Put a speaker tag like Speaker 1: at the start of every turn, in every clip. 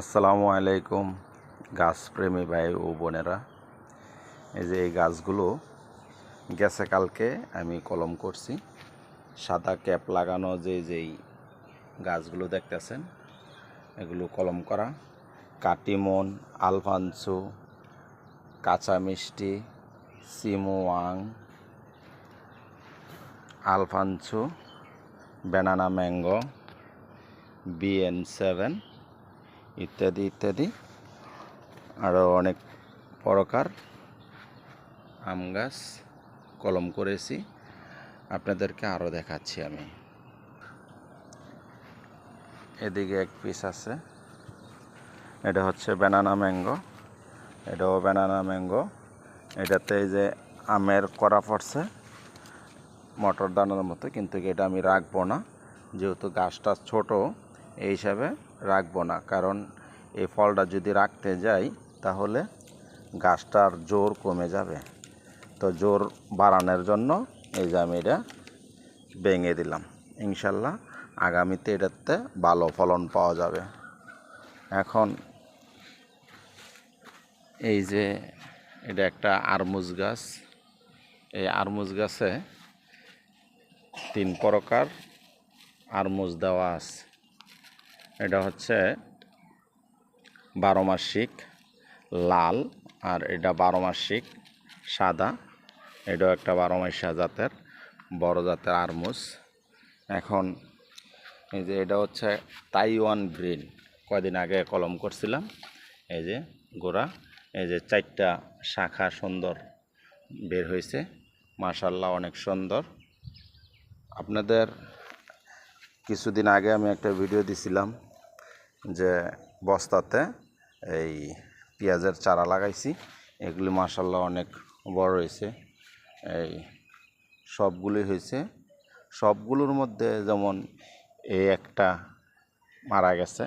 Speaker 1: আসসালামু আলাইকুম, গাছপ্রেমী ভাই ও বোনেরা। এই যে এই গাছগুলো গেছে কালকে, আমি কলম করছি। সাদা ক্যাপ লাগানো যে যেই গাছগুলো দেখতেছেন, এগুলো কলম করা। কাটিমন, আলফানসু, কাঁচা মিষ্টি, সিমোয়াং, Alphonso, banana mango, BN seven. ইত্যাদি ইত্যাদি। আরও অনেক প্রকার, আম গাছ, কলম করেছি। আপনাদেরকে আরও দেখাচ্ছি আমি। এদিকে এক পিস আছে। এটা হচ্ছে ব্যানানা ম্যাঙ্গো এটাও ব্যানানা ম্যাঙ্গো এটাতে যে আমের করা পড়ছে মটর দানার মতো, কিন্তু এটা আমি রাখব না। যেহেতু গাছটা ছোট এই হিসাবে রাখব না। কারণ এই ফলটা যদি রাখতে যাই, তাহলে গাছটার জোর কমে যাবে। তো জোর বাড়ানোর জন্য এই যে আমি এটা ভেঙে দিলাম। ইনশাল্লাহ আগামীতে এটাতে ভালো ফলন পাওয়া যাবে। এখন এই যে এটা একটা আরমুজ গাছ। এই আরমুজ গাছে তিন প্রকার আরমুজ দেওয়া আছে। এটা হচ্ছে বারো মাসিক লাল আর এটা বারো মাসিক সাদা। এটাও একটা বারো জাতের, বড় জাতের আরমুজ। এখন এই যে এটা হচ্ছে তাইওয়ান গ্রিন কয়দিন আগে কলম করছিলাম। এই যে গোড়া, এই যে চারটা শাখা সুন্দর বের হয়েছে। মাশাল্লাহ অনেক সুন্দর। আপনাদের কিছুদিন আগে আমি একটা ভিডিও দিছিলাম যে বস্তাতে এই পেঁয়াজের চারা লাগাইছি। এগুলি মাসাল্লাহ অনেক বড় হয়েছে। এই সবগুলি হয়েছে। সবগুলোর মধ্যে যেমন এই একটা মারা গেছে,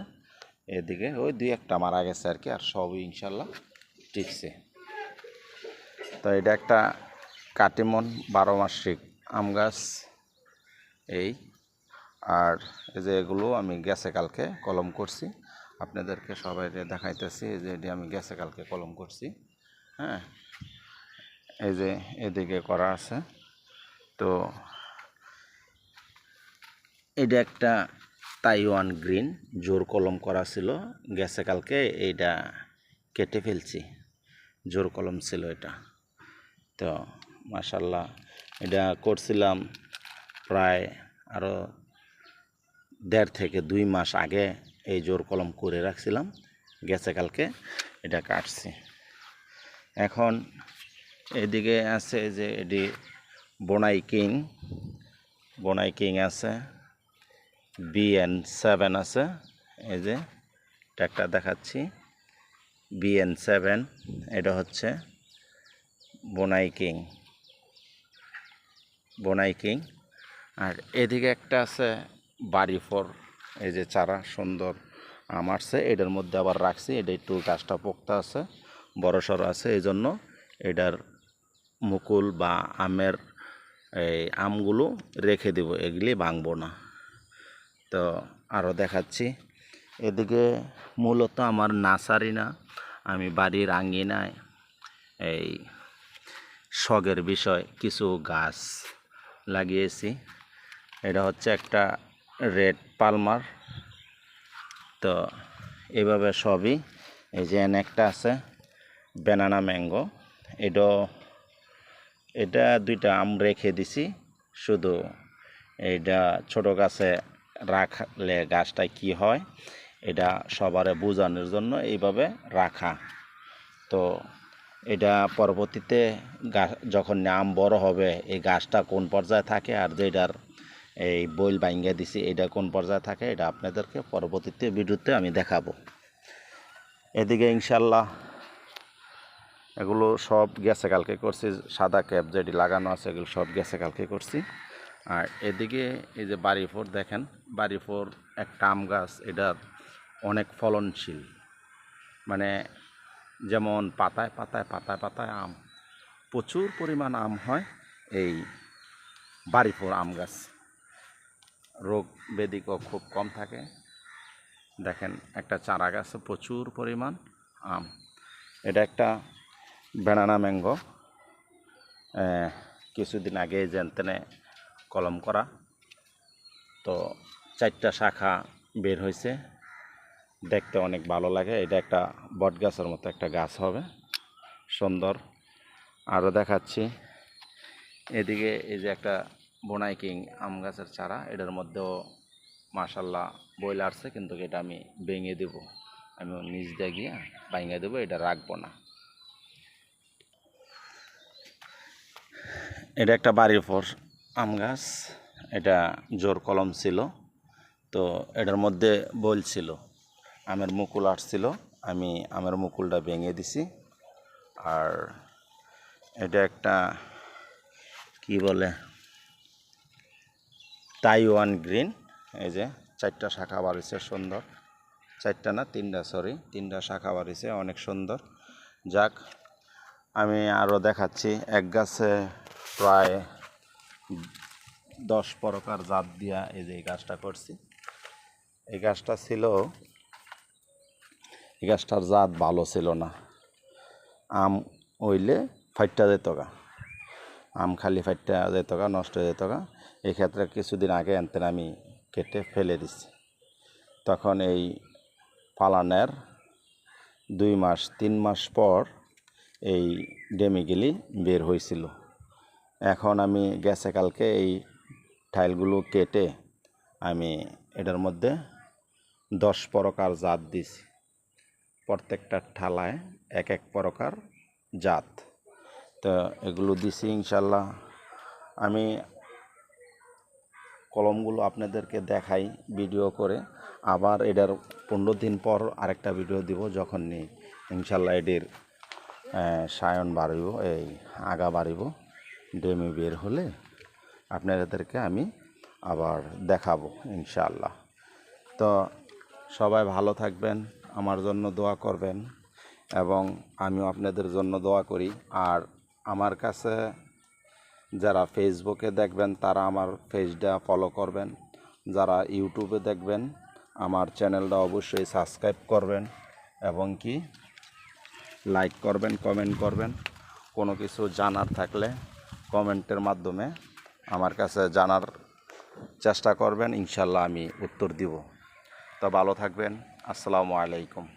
Speaker 1: এদিকে ওই দুই একটা মারা গেছে আর কি, আর সবই ইনশাল্লাহ টিকছে। তো এটা একটা কাটিমন বারো মাসিক আম গাছ। এই আর এই যে এগুলো আমি গেছে কালকে কলম করছি। আপনাদেরকে সবাই দেখাইতেছি যে এটি আমি গেছে কালকে কলম করছি। হ্যাঁ এই যে এদিকে করা আছে। তো এটা একটা তাইওয়ান গ্রিন, জোর কলম করা ছিল। গেছে কালকে এইটা কেটে ফেলছি। জোর কলম ছিল এটা। তো মাসাল্লাহ এটা করছিলাম প্রায় আরও দেড় থেকে দুই মাস আগে এই জোর কলম করে রাখছিলাম। গেছে কালকে, এটা কাটছি। এখন এদিকে আছে যে এটি বোনাই কিং বোনাই কিং আছে বি বিএন সেভেন আছে, এই যে একটা দেখাচ্ছি। বিএন সেভেন এটা হচ্ছে বোনাই কিং বোনাই কিং আর এদিকে একটা আছে বাড়ি ফর এই যে চারা সুন্দর আম আসছে, এটার মধ্যে আবার রাখছি, এটা একটু গাছটা পোক্তা আছে, বড় সড়ো আছে, এই জন্য এটার মুকুল বা আমের এই আমগুলো রেখে দেব, এগুলি ভাঙবো না। তো আরও দেখাচ্ছি, এদিকে মূলত আমার নার্সারি না, আমি বাড়ির আঙ্গিনায় এই শখের বিষয় কিছু গাছ লাগিয়েছি, এটা হচ্ছে একটা রেড পালমার তো এইভাবে সবই। এই যে একটা আছে ব্যানানা ম্যাঙ্গো এটা এটা দুইটা আম রেখে দিছি, শুধু এইটা ছোট গাছে রাখলে গাছটা কি হয়, এটা সবারে বোঝানোর জন্য এইভাবে রাখা। তো এটা পরবর্তীতে গাছ যখন আম বড় হবে, এই গাছটা কোন পর্যায়ে থাকে আর যেটার এই বইল বাইঙ্গা দিছি, এটা কোন পর্যায়ে থাকে এটা আপনাদেরকে পরবর্তীতে ভিডিওতে আমি দেখাবো। এদিকে ইনশাল্লাহ এগুলো সব গেছে কালকে করছি, সাদা ক্যাপ যেটি লাগানো আছে এগুলো সব গেছে কালকে করছি। আর এদিকে এই যে বাড়ি ফোর দেখেন বাড়ি ফোর একটা আম গাছ এটার অনেক ফলনশীল। মানে যেমন পাতায় পাতায় পাতায় পাতায় আম, প্রচুর পরিমাণ আম হয় এই বাড়িফোর আম গাছ। রোগ বেদিকও খুব কম থাকে। দেখেন, একটা চারা গাছে প্রচুর পরিমাণ আম। এটা একটা বেনানা ম্যাঙ্গো। কিছুদিন আগে জেনতেনে কলম করা। তো চারটা শাখা বের হয়েছে। দেখতে অনেক ভালো লাগে। এটা একটা বট গাছের মতো একটা গাছ হবে। সুন্দর। আরও দেখাচ্ছি। এদিকে এই যে একটা বোনাই কিং আম গাছের চারা, এটার মধ্যেও মাশাল্লাহ বইল আসছে, কিন্তু এটা আমি ভেঙে দেব। আমি নিচ দিয়ে গিয়ে ভেঙে দেবো, এটা রাখব না। এটা একটা বাড়ির পর আম গাছ, এটা জোর কলম ছিল, তো এটার মধ্যে বইল ছিল। আমের মুকুল আসছিল, আমি আমের মুকুলটা ভেঙে দিছি। আর এটা একটা, কি বলে তাইওয়ান গ্রিন এই যে চারটা শাখা বাড়িছে, সুন্দর। চারটা না, তিনটা সরি তিনটা শাখা বাড়িছে, অনেক সুন্দর। যাক, আমি আরও দেখাচ্ছি। এক গাছে প্রায় দশ প্রকার জাত দিয়া এই যে এই গাছটা করছি। এই গাছটা ছিল, এই গাছটার জাত ভালো ছিল না। আম হইলে ফাইটটা যেত গা। আম খালি ফাইটটা যেত গা নষ্ট হয়ে যেত গা এই ক্ষেত্রে কিছুদিন আগে আনতেন আমি কেটে ফেলে দিছি। তখন এই পালানের দুই মাস, তিন মাস পর এই ডেমিগিলি বের হয়েছিল এখন আমি গেছে কালকে এই টাইলগুলো কেটে আমি এটার মধ্যে দশ প্রকার জাত দিছি। প্রত্যেকটা ঠালায় এক এক প্রকার জাত। তো এগুলো দিছি ইনশাল্লাহ। আমি কলমগুলো আপনাদেরকে দেখাই ভিডিও করে। আবার এটার পনেরো দিন পর আরেকটা ভিডিও দিব যখন নি ইনশাল্লাহ এটির সায়ন বাড়িব, এই আগা বাড়িব, ডেমি বের হলে আপনাদেরকে আমি আবার দেখাবো ইনশাল্লাহ। তো সবাই ভালো থাকবেন, আমার জন্য দোয়া করবেন এবং আমিও আপনাদের জন্য দোয়া করি। আর আমার কাছে যারা ফেসবুকে দেখবেন, তারা আমার পেজটা ফলো করবেন। যারা ইউটিউবে দেখবেন, আমার চ্যানেলটা অবশ্যই সাবস্ক্রাইব করবেন এবং কি লাইক করবেন কমেন্ট করবেন। কোনো কিছু জানার থাকলে কমেন্টের মাধ্যমে আমার কাছে জানার চেষ্টা করবেন। ইনশাল্লাহ আমি উত্তর দিব। তো ভালো থাকবেন। আসসালামু আলাইকুম।